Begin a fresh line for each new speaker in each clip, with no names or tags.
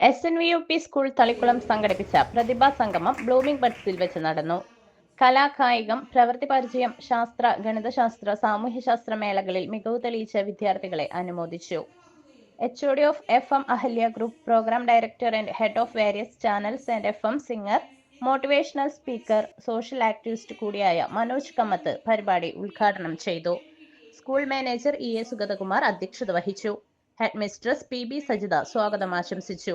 S N V U P school Thalikkulam സംഘടിപ്പിച്ച പ്രതിഭാ സംഗമം ബ്ലൂമിംഗ് ബഡ്സിൽ വെച്ച് നടന്നു. കലാകായികം പ്രവൃത്തി പരിചയം ശാസ്ത്ര ഗണിതശാസ്ത്ര സാമൂഹ്യശാസ്ത്ര മേളകളിൽ മികവ് തെളിയിച്ച വിദ്യാർത്ഥികളെ അനുമോദിച്ചു. H O D of F M Ahalya group programme director and head of various channels and F M singer motivational speaker social activist കൂടിയായ മനോജ് കമ്മത്ത് പരിപാടി ഉദ്ഘാടനം ചെയ്തു. School manager E A Sugathakumar അധ്യക്ഷത വഹിച്ചു. Head mistress P B Sajitha സ്വാഗതം ആശംസിച്ചു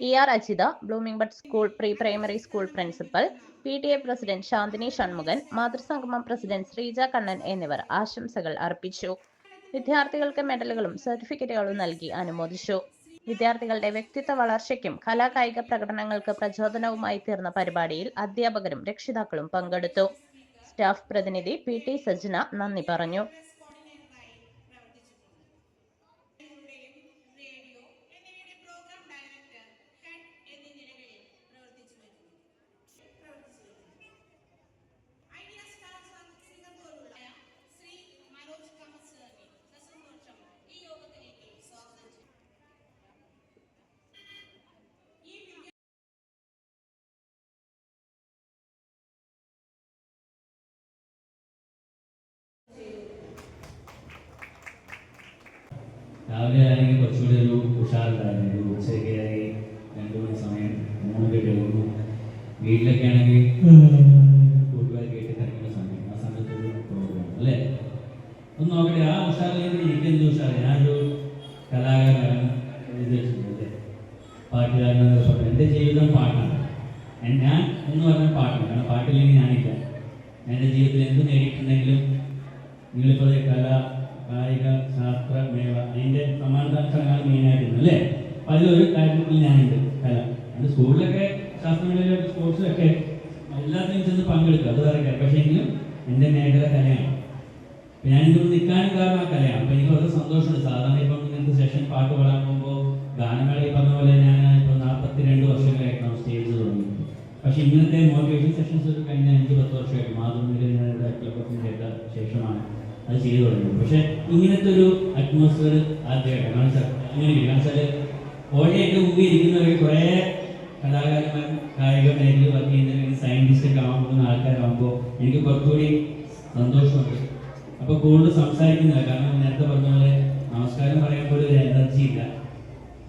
E R Ajitha blooming bud school pre primary school principal P T A president Shanthini Shanmukhan മാതൃസംഗമം president Sreeja Kannan എന്നിവർ ആശംസകൾ അർപ്പിച്ചു. വിദ്യാർത്ഥികൾക്ക് മെഡലുകളും സർട്ടിഫിക്കറ്റുകളും നൽകി അനുമോദിച്ചു. വിദ്യാർത്ഥികളുടെ വ്യക്തിത്വ വളർച്ചയ്ക്കും കലാകായിക പ്രകടനങ്ങൾക്ക് പ്രചോദനവുമായി തീർന്ന പരിപാടിയിൽ അധ്യാപകരും രക്ഷിതാക്കളും പങ്കെടുത്തു. സ്റ്റാഫ് പ്രതിനിധി പി ടി സജ്ന നന്ദി പറഞ്ഞു.
രാവിലെ ആണെങ്കിൽ കുറച്ചുകൂടി ഒരു ഉഷാറുണ്ടായിരുന്നു. ഒരു ഉച്ചയൊക്കെ ആയി രണ്ടു മണി സമയം മൂന്നൊക്കെ കഴിഞ്ഞു വീട്ടിലൊക്കെ ആണെങ്കിൽ കൂട്ടുകാർ കേട്ട് കിടക്കുന്ന സമയം. ആ സമയത്ത് പ്രോഗ്രാം അല്ലേ? ഒന്ന് നോക്കട്ടെ ആ ഉഷാറിലേക്ക് എനിക്ക് എന്ത് ഉഷാറ്? ഞാനൊരു കലാകാരനാണ് വിദേശത്തുള്ളത് പാട്ടുകാരനെന്ന് പറഞ്ഞു എന്റെ ജീവിതം പാട്ടാണ്. ഞാൻ എന്ന് പറഞ്ഞാൽ പാട്ടാണ് കാരണം പാട്ടില്ലെങ്കിൽ ഞാനില്ല. എന്റെ ജീവിതത്തിൽ എന്ത് നേടിയിട്ടുണ്ടെങ്കിലും നിങ്ങളിപ്പോൾ കല കായിക ശാസ്ത്ര മേള അതിന്റെ സമാനത ചടങ്ങാണ് മെയിനായിട്ടുണ്ട് അല്ലേ? അപ്പോൾ അതിലൊരു കാര്യത്തിൽ ഞാനുണ്ട് കല അത് സ്കൂളിലൊക്കെ ശാസ്ത്രമേളയിലൊക്കെ സ്പോർട്സിലൊക്കെ എല്ലാത്തിനും ചെന്ന് പങ്കെടുക്കുക അത് കാര്യം. പക്ഷേ എങ്കിലും എന്റെ മേഖല കലയാണ്. ഞാൻ ഇതിൽ നിൽക്കാനും കാരണം ആ കലയാണ്. അപ്പോൾ എനിക്ക് വളരെ സന്തോഷമുണ്ട്. സാധാരണ ഇപ്പം ഇങ്ങനത്തെ സെഷൻ പാട്ട് പാടാൻ പോകുമ്പോൾ ഗാനമേള പറഞ്ഞ പോലെ ഞാൻ ഇപ്പോൾ നാൽപ്പത്തി രണ്ട് വർഷങ്ങളായിട്ടാണ് സ്റ്റേജ് തുടങ്ങി. പക്ഷേ ഇങ്ങനത്തെ മോട്ടിവേഷൻ സെഷൻസ് ഒരു കഴിഞ്ഞ അഞ്ച് പത്ത് വർഷമായിട്ട് ക്ലബൊക്കെ കേട്ട ശേഷമാണ്. അത് ചെയ്തു തുടങ്ങും. പക്ഷെ ഇങ്ങനത്തെ ഒരു അറ്റ്മോസ്ഫിയർ ആദ്യമായിട്ടാണ് കാരണം വെച്ചാൽ അങ്ങനെയില്ല കാരണം വെച്ചാൽ ഓൾറെഡി മുമ്പിൽ ഇരിക്കുന്നവർ കുറേ കലാകാരന്മാർ കായിക മേഖലയിൽ വർക്ക് ചെയ്യുന്ന സയന്റിസ്റ്റൊക്കെ പോകുന്ന ആൾക്കാരാകുമ്പോൾ എനിക്ക് കുറച്ചുകൂടി സന്തോഷമുണ്ട്. അപ്പോൾ കൂടുതൽ സംസാരിക്കുന്നില്ല. കാരണം നേരത്തെ പറഞ്ഞ പോലെ നമസ്കാരം പറയുമ്പോൾ ഒരു എനർജി ഇല്ല.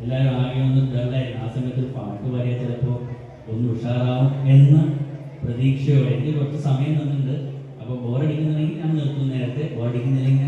എല്ലാവരും ആകെ ഒന്ന് ഡല്ലായിരുന്നു ആ സമയത്ത് പാട്ട് പാടിയാൽ ചിലപ്പോൾ ഒന്ന് ഉഷാറാവും എന്ന പ്രതീക്ഷയോടെ. എനിക്ക് കുറച്ച് സമയം തന്നിട്ടുണ്ട്. അപ്പോൾ ബോറടിക്കുന്നുണ്ടെങ്കിൽ ഞാൻ നിർത്തും നേരത്തെ. ബോറടിക്കുന്നില്ലെങ്കിൽ